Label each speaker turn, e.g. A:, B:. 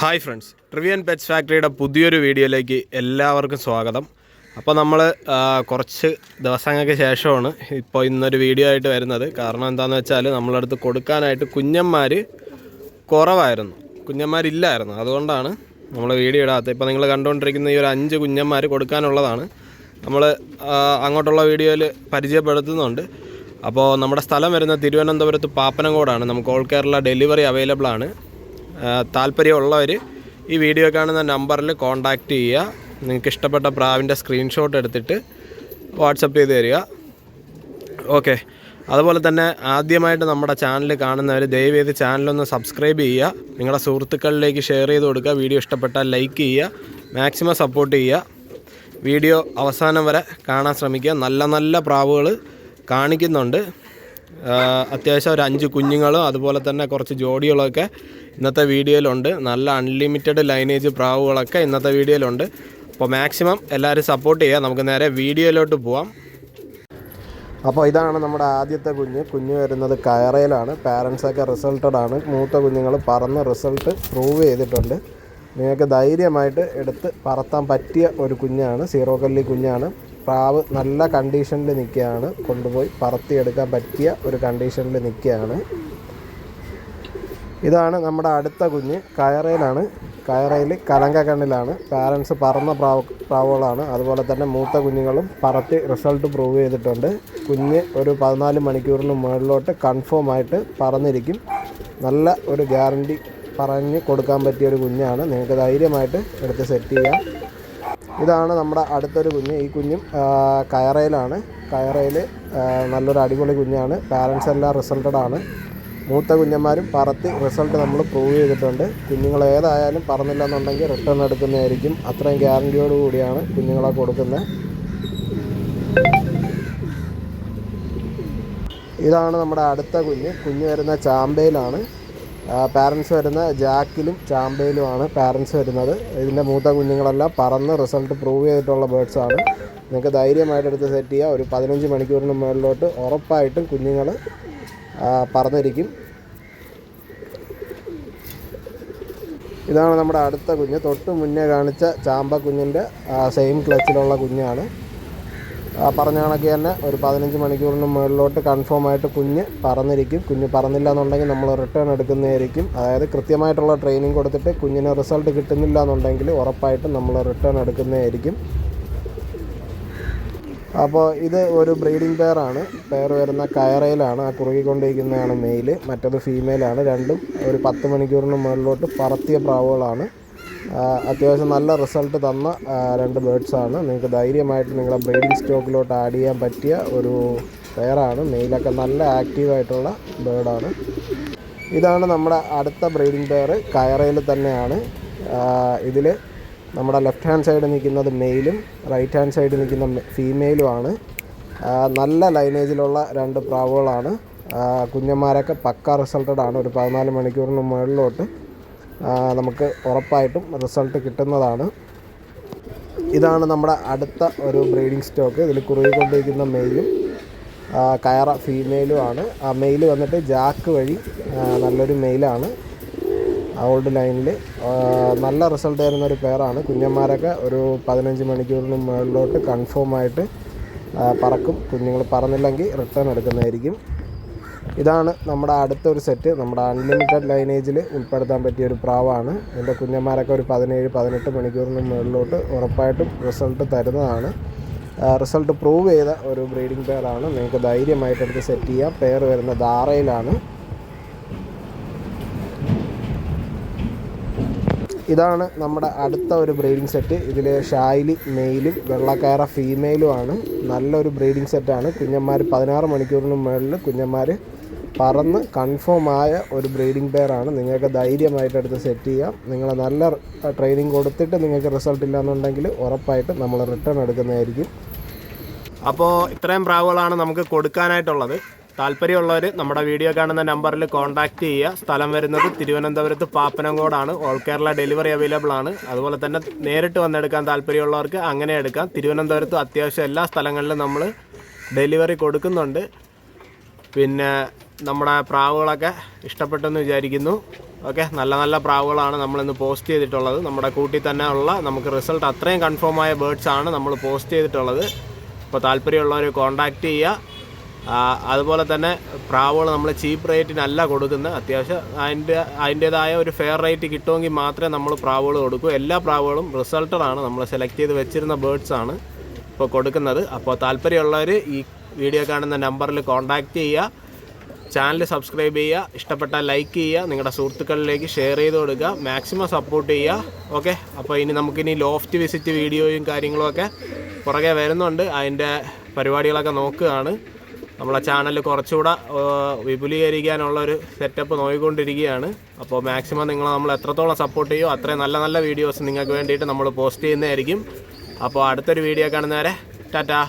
A: Hi friends ട്രിവിയൻ pets ഫാക്ടറിയുടെ പുതിയൊരു വീഡിയോയിലേക്ക് എല്ലാവർക്കും സ്വാഗതം. അപ്പോൾ നമ്മൾ കുറച്ച് ദിവസങ്ങൾക്ക് ശേഷമാണ് ഇപ്പോൾ ഇന്നൊരു വീഡിയോ ആയിട്ട് വരുന്നത്. കാരണം എന്താണെന്ന് വെച്ചാൽ നമ്മളടുത്ത് കൊടുക്കാനായിട്ട് കുഞ്ഞന്മാർ കുറവായിരുന്നു. കുഞ്ഞന്മാരില്ലായിരുന്നു. അതുകൊണ്ടാണ് നമ്മൾ വീഡിയോ ഇടാത്തത്. ഇപ്പോൾ നിങ്ങൾ കണ്ടുകൊണ്ടിരിക്കുന്ന ഈ ഒരു അഞ്ച് കുഞ്ഞന്മാർ കൊടുക്കാനുള്ളതാണ്. നമ്മൾ അങ്ങോട്ടുള്ള വീഡിയോയിൽ പരിചയപ്പെടുത്തുന്നുണ്ട്. അപ്പോൾ നമ്മുടെ സ്ഥലം വരുന്നത് തിരുവനന്തപുരത്ത് പാപ്പനംകോടാണ്. നമുക്ക് ഓൾ കേരള ഡെലിവറി അവൈലബിൾ ആണ്. താല്പര്യമുള്ളവർ ഈ വീഡിയോ കാണുന്ന നമ്പറിൽ കോൺടാക്റ്റ് ചെയ്യുക. നിങ്ങൾക്ക് ഇഷ്ടപ്പെട്ട പ്രാവിന്റെ സ്ക്രീൻഷോട്ട് എടുത്തിട്ട് വാട്സപ്പ് ചെയ്ത് തരിക. ഓക്കെ അതുപോലെ തന്നെ ആദ്യമായിട്ട് നമ്മുടെ ചാനൽ കാണുന്നവർ ദയവേത് ചാനലൊന്ന് സബ്സ്ക്രൈബ് ചെയ്യുക. നിങ്ങളുടെ സുഹൃത്തുക്കളിലേക്ക് ഷെയർ ചെയ്ത് കൊടുക്കുക. വീഡിയോ ഇഷ്ടപ്പെട്ടാൽ ലൈക്ക് ചെയ്യുക. മാക്സിമം സപ്പോർട്ട് ചെയ്യുക. വീഡിയോ അവസാനം വരെ കാണാൻ ശ്രമിക്കുക. നല്ല നല്ല പ്രാവുകൾ കാണിക്കുന്നുണ്ട്. അത്യാവശ്യം ഒരു അഞ്ച് കുഞ്ഞുങ്ങളും അതുപോലെ തന്നെ കുറച്ച് ജോഡികളൊക്കെ ഇന്നത്തെ വീഡിയോയിലുണ്ട്. നല്ല അൺലിമിറ്റഡ് ലൈനേജ് പ്രാവുകളൊക്കെ ഇന്നത്തെ വീഡിയോയിലുണ്ട്. അപ്പോൾ മാക്സിമം എല്ലാവരും സപ്പോർട്ട് ചെയ്യുക നമുക്ക് നേരെ വീഡിയോയിലോട്ട് പോവാം. അപ്പോൾ ഇതാണ് നമ്മുടെ ആദ്യത്തെ കുഞ്ഞ്. കുഞ്ഞ് വരുന്നത് കയറയിലാണ്. പാരൻസൊക്കെ റിസൾട്ടഡ് ആണ്. മൂത്ത കുഞ്ഞുങ്ങൾ പറന്ന് റിസൾട്ട് പ്രൂവ് ചെയ്തിട്ടുണ്ട്. നിങ്ങൾക്ക് ധൈര്യമായിട്ട് എടുത്ത് പറത്താൻ പറ്റിയ ഒരു കുഞ്ഞാണ്. സീറോ കല്ലി കുഞ്ഞാണ്. പ്രാവ് നല്ല കണ്ടീഷനിൽ നിൽക്കുകയാണ്. കൊണ്ടുപോയി പറത്തിയെടുക്കാൻ പറ്റിയ ഒരു കണ്ടീഷനിൽ നിൽക്കുകയാണ്. ഇതാണ് നമ്മുടെ അടുത്ത കുഞ്ഞ് കയറയിലാണ്. കയറയിൽ കലങ്കക്കണ്ണിലാണ് പാരൻസ് പറന്ന പ്രാവ് പ്രാവുകളാണ്. അതുപോലെ തന്നെ മൂത്ത കുഞ്ഞുങ്ങളും പറത്തി റിസൾട്ട് പ്രൂവ് ചെയ്തിട്ടുണ്ട്. കുഞ്ഞ് ഒരു പതിനാല് മണിക്കൂറിന് മുകളിലോട്ട് കൺഫേം ആയിട്ട് പറന്നിരിക്കും. നല്ല ഒരു ഗ്യാരണ്ടി പറഞ്ഞ് കൊടുക്കാൻ പറ്റിയ ഒരു കുഞ്ഞാണ്. നിങ്ങൾക്ക് ധൈര്യമായിട്ട് എടുത്ത് സെറ്റ് ചെയ്യാം. ഇതാണ് നമ്മുടെ അടുത്തൊരു കുഞ്ഞ്. ഈ കുഞ്ഞും കയറയിലാണ്. കയറയിൽ നല്ലൊരു അടിപൊളി കുഞ്ഞാണ്. പാരൻസ് എല്ലാം റിസൾട്ടഡ് ആണ്. മൂത്ത കുഞ്ഞന്മാരും പറത്തി റിസൾട്ട് നമ്മൾ പ്രൂവ് ചെയ്തിട്ടുണ്ട്. കുഞ്ഞുങ്ങൾ ഏതായാലും പറന്നില്ല എന്നുണ്ടെങ്കിൽ റിട്ടേൺ എടുക്കുന്നതായിരിക്കും. അത്രയും ഗ്യാരണ്ടിയോട് കൂടിയാണ് കുഞ്ഞുങ്ങളെ കൊടുക്കുന്നത്. ഇതാണ് നമ്മുടെ അടുത്ത കുഞ്ഞ്. കുഞ്ഞ് വരുന്ന ചാമ്പയിലാണ്. പാരൻസ് വരുന്ന ജാക്കിലും ചാമ്പയിലുമാണ് പാരൻസ് വരുന്നത്. ഇതിന്റെ മൂത്ത കുഞ്ഞുങ്ങളെല്ലാം പറന്ന് റിസൾട്ട് പ്രൂവ് ചെയ്തിട്ടുള്ള ബേഡ്സാണ് നിങ്ങൾക്ക് ധൈര്യമായിട്ട് എടുത്ത് സെറ്റ് ചെയ്യുക ഒരു പതിനഞ്ച് മണിക്കൂറിന് മുകളിലോട്ട് ഉറപ്പായിട്ടും കുഞ്ഞുങ്ങൾ പറന്നിരിക്കും. ഇതാണ് നമ്മുടെ അടുത്ത കുഞ്ഞ്. തൊട്ട് മുന്നേ കാണിച്ച ചാമ്പ കുഞ്ഞിന്റെ സെയിം ക്ലച്ചിലുള്ള കുഞ്ഞാണ്. പറഞ്ഞ കണക്ക് തന്നെ ഒരു പതിനഞ്ച് മണിക്കൂറിന് മുകളിലോട്ട് കൺഫേം ആയിട്ട് കുഞ്ഞ് പറന്നിരിക്കും. കുഞ്ഞ് പറന്നില്ല എന്നുണ്ടെങ്കിൽ നമ്മൾ റിട്ടേൺ എടുക്കുന്നതായിരിക്കും. അതായത് കൃത്യമായിട്ടുള്ള ട്രെയിനിങ് കൊടുത്തിട്ട് കുഞ്ഞിന് റിസൾട്ട് കിട്ടുന്നില്ല എന്നുണ്ടെങ്കിൽ ഉറപ്പായിട്ടും നമ്മൾ റിട്ടേൺ എടുക്കുന്നതായിരിക്കും. അപ്പോൾ ഇത് ഒരു ബ്രീഡിംഗ് പെയറാണ് പെയർ വരുന്ന കയറയിലാണ് ആ കുറുകിക്കൊണ്ടിരിക്കുന്നതാണ് മെയിൽ മറ്റത് ഫീമെയിലാണ് രണ്ടും ഒരു പത്ത് മണിക്കൂറിന് മുകളിലോട്ട് പറത്തിയ പ്രാവുകളാണ്. അത്യാവശ്യം നല്ല റിസൾട്ട് തന്ന രണ്ട് ബേഡ്സാണ് നിങ്ങൾക്ക് ധൈര്യമായിട്ട് നിങ്ങളുടെ ബ്രീഡിംഗ് സ്റ്റോക്കിലോട്ട് ആഡ് ചെയ്യാൻ പറ്റിയ ഒരു പെയറാണ് മെയിലൊക്കെ നല്ല ആക്റ്റീവായിട്ടുള്ള ബേഡാണ് ഇതാണ് നമ്മുടെ അടുത്ത ബ്രീഡിംഗ് പെയർ കയറയിൽ തന്നെയാണ്. ഇതിൽ നമ്മുടെ ലെഫ്റ്റ് ഹാൻഡ് സൈഡ് നിൽക്കുന്നത് മെയിലും റൈറ്റ് ഹാൻഡ് സൈഡ് നിൽക്കുന്ന ഫീമെയിലുമാണ് നല്ല ലൈനേജിലുള്ള രണ്ട് പ്രാവുകളാണ്. കുഞ്ഞന്മാരൊക്കെ പക്ക റിസൾട്ടഡ് ആണ്. ഒരു പതിനാല് മണിക്കൂറിന് മുകളിലോട്ട് നമുക്ക് ഉറപ്പായിട്ടും റിസൾട്ട് കിട്ടുന്നതാണ്. ഇതാണ് നമ്മുടെ അടുത്ത ഒരു ബ്രീഡിംഗ് സ്റ്റോക്ക്. ഇതിൽ കുറുകിക്കൊണ്ടിരിക്കുന്ന മെയിലും കയറ ഫീമെയിലും ആണ്. ആ മെയിൽ വന്നിട്ട് ജാക്ക് വഴി നല്ലൊരു മെയിലാണ്. ഓൾഡ് ലൈനിൽ നല്ല റിസൾട്ട് തരുന്ന ഒരു പെയറാണ്. കുഞ്ഞന്മാരൊക്കെ ഒരു പതിനഞ്ച് മണിക്കൂറിന് മുകളിലോട്ട് കൺഫേം ആയിട്ട് പറക്കും. കുഞ്ഞുങ്ങൾ പറന്നില്ലെങ്കിൽ റിട്ടേൺ എടുക്കുന്നതായിരിക്കും. ഇതാണ് നമ്മുടെ അടുത്തൊരു സെറ്റ്. നമ്മുടെ അൺലിമിറ്റഡ് ലൈനേജിൽ ഉൾപ്പെടുത്താൻ പറ്റിയ ഒരു പ്രാവാണ്. ഇതിന്റെ കുഞ്ഞന്മാരൊക്കെ ഒരു പതിനേഴ് പതിനെട്ട് മണിക്കൂറിന് മുകളിലോട്ട് ഉറപ്പായിട്ടും റിസൾട്ട് തരുന്നതാണ്. റിസൾട്ട് പ്രൂവ് ചെയ്ത ഒരു ബ്രീഡിംഗ് പെയറാണ് നിങ്ങൾക്ക് ധൈര്യമായിട്ട് എടുത്ത് സെറ്റ് ചെയ്യാം. പെയർ വരുന്ന ധാറയിലാണ് ഇതാണ് നമ്മുടെ അടുത്ത ഒരു ബ്രീഡിംഗ് സെറ്റ് ഇതിൽ ഷായിലി മെയിലും വെള്ളക്കയറ ഫീമെയിലുമാണ്. നല്ലൊരു ബ്രീഡിംഗ് സെറ്റാണ് കുഞ്ഞന്മാർ പതിനാറ് മണിക്കൂറിന് മുകളിൽ കുഞ്ഞന്മാർ പറന്ന് കൺഫേം ആയ ഒരു ബ്രീഡിംഗ് പെയറാണ് നിങ്ങൾക്ക് ധൈര്യമായിട്ട് എടുത്ത് സെറ്റ് ചെയ്യാം. നിങ്ങൾ നല്ല ട്രെയിനിങ് കൊടുത്തിട്ട് നിങ്ങൾക്ക് റിസൾട്ട് ഇല്ലാന്നുണ്ടെങ്കിൽ ഉറപ്പായിട്ട് നമ്മൾ റിട്ടേൺ എടുക്കുന്നതായിരിക്കും. അപ്പോൾ ഇത്രയും പ്രാവുകളാണ് നമുക്ക് കൊടുക്കാനായിട്ടുള്ളത്. താല്പര്യമുള്ളവർ നമ്മുടെ വീഡിയോ കാണുന്ന നമ്പറിൽ കോൺടാക്ട് ചെയ്യുക. സ്ഥലം വരുന്നത് തിരുവനന്തപുരത്ത് പാപ്പനംകോടാണ്. ഓൾ കേരള ഡെലിവറി അവൈലബിൾ ആണ്. അതുപോലെ തന്നെ നേരിട്ട് വന്നെടുക്കാൻ താല്പര്യമുള്ളവർക്ക് അങ്ങനെ എടുക്കാം. തിരുവനന്തപുരത്ത് അത്യാവശ്യം എല്ലാ സ്ഥലങ്ങളിലും നമ്മൾ ഡെലിവറി കൊടുക്കുന്നുണ്ട്. പിന്നെ നമ്മുടെ പ്രാവുകളൊക്കെ ഇഷ്ടപ്പെട്ടെന്ന് വിചാരിക്കുന്നു. ഓക്കെ നല്ല നല്ല പ്രാവുകളാണ് നമ്മളിന്ന് പോസ്റ്റ് ചെയ്തിട്ടുള്ളത്. നമ്മുടെ കൂട്ടി തന്നെ ഉള്ള നമുക്ക് റിസൾട്ട് അത്രയും കൺഫേം ആയ ബേർഡ്സ് ആണ് നമ്മൾ പോസ്റ്റ് ചെയ്തിട്ടുള്ളത്. അപ്പോൾ താല്പര്യമുള്ളവർ കോൺടാക്റ്റ് ചെയ്യുക. അതുപോലെ തന്നെ പ്രാവുകൾ നമ്മൾ ചീപ്പ് റേറ്റിനല്ല കൊടുക്കുന്നത് അത്യാവശ്യം അതിന്റെ അതിന്റേതായ ഒരു ഫെയർ റേറ്റ് കിട്ടുമെങ്കിൽ മാത്രമേ നമ്മൾ പ്രാവുകൾ കൊടുക്കൂ. എല്ലാ പ്രാവുകളും റിസൾട്ടറാണ്. നമ്മൾ സെലക്ട് ചെയ്ത് വെച്ചിരുന്ന ബേർഡ്സ് ആണ് ഇപ്പോൾ കൊടുക്കുന്നത്. അപ്പോൾ താല്പര്യമുള്ളവർ ഈ വീഡിയോ കാണുന്ന നമ്പറിൽ കോൺടാക്റ്റ് ചെയ്യുക. ചാനൽ സബ്സ്ക്രൈബ് ചെയ്യുക. ഇഷ്ടപ്പെട്ടാൽ ലൈക്ക് ചെയ്യുക. നിങ്ങളുടെ സുഹൃത്തുക്കളിലേക്ക് ഷെയർ ചെയ്ത് കൊടുക്കുക. മാക്സിമം സപ്പോർട്ട് ചെയ്യുക. ഓക്കെ അപ്പോൾ ഇനി നമുക്കിനി ലോഫ്റ്റ് വിസിറ്റ് വീഡിയോയും കാര്യങ്ങളുമൊക്കെ പുറകെ വരുന്നുണ്ട്. അതിന്റെ പരിപാടികളൊക്കെ നോക്കുകയാണ്. നമ്മളെ ചാനൽ കുറച്ചുകൂടെ വിപുലീകരിക്കാനുള്ള ഒരു സെറ്റപ്പ് നോക്കിക്കൊണ്ടിരിക്കുകയാണ്. അപ്പോൾ മാക്സിമം നിങ്ങൾ നമ്മൾ എത്രത്തോളം സപ്പോർട്ട് ചെയ്യുമോ അത്രയും നല്ല നല്ല വീഡിയോസ് നിങ്ങൾക്ക് വേണ്ടിയിട്ട് നമ്മൾ പോസ്റ്റ് ചെയ്യുന്നതായിരിക്കും. അപ്പോൾ അടുത്തൊരു വീഡിയോ കാണുന്നവരെ ടാറ്റാ.